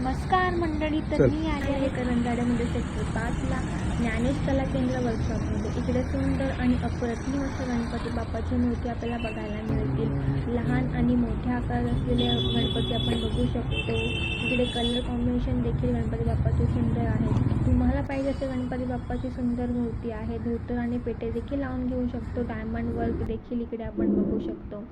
नमस्कार मंडळी तर. मी आले आहे करंजाड्यामध्ये सेक्टर पाचला ज्ञानेश कला केंद्र वर्कशॉपमध्ये. इकडे सुंदर आणि अप्रतिम असं गणपती बाप्पाची मूर्ती आपल्याला बघायला मिळतील. लहान आणि मोठ्या आकार असलेले गणपती आपण बघू शकतो. इकडे कलर कॉम्बिनेशन देखील गणपती बाप्पाचे सुंदर आहे तुम्हाला पाहिजे असे गणपती बाप्पाची सुंदर मूर्ती आहे. धोतर आणि पेटे देखील लावून घेऊ शकतो. डायमंड वर्क देखील इकडे आपण बघू शकतो.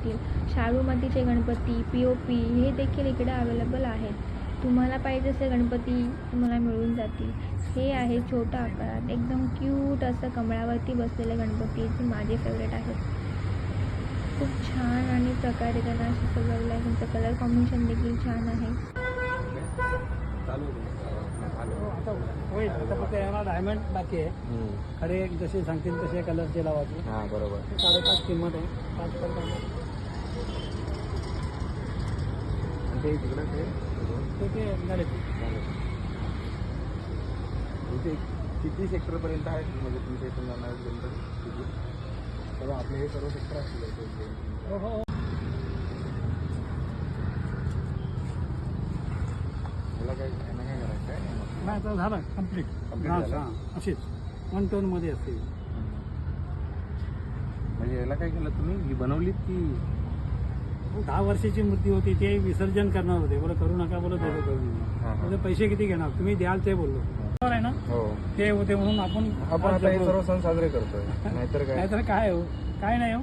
जातील शाडू मातीचे गणपती पी ओ पी हे देखील इकडे अवेलेबल आहेत. तुम्हाला पाहिजे असे गणपती तुम्हाला मिळून जातील. हे आहे छोट्या आकारात एकदम क्यूट असं कमळावरती बसलेले गणपती जे माझे फेवरेट आहेत. खूप छान आणि प्रकारे त्यांना असं सजवलं आहे. त्यांचं कलर कॉम्बिनेशन देखील छान आहे. डायमंड बाकी आहे खडे जसे सांगतील तसे कलरचे लावायचे. हां बरोबर. साडेपाच किंमत आहे. पाच पर्यंत आणि ते तिकडं ते ते झाले इथे किती सेक्टर पर्यंत आहेत? म्हणजे तुमच्या इथून जाणार गणपती किती सर्व आपले हे सर्व सेक्टर असतील हो हो. मला काय यांना काय करायचं आहे नाही झालं. कंप्लीट Complete झालं? हां अशीच. वन टोनमध्ये असते म्हणजे याला काय केलं तुम्ही? ही बनवलीत की दहा वर्षाची मूर्ती होती ते विसर्जन करणार होते. बोला करू नका बोलत होते करू. म्हणजे पैसे किती घेणार? तुम्ही द्याल ते बोललो. बरोबर आहे ना? हो. ते होते म्हणून आपण आपण आता हे सर्व सण साजरे करतोय. नाहीतर काय? नाहीतर काय हो? काय नाही हो.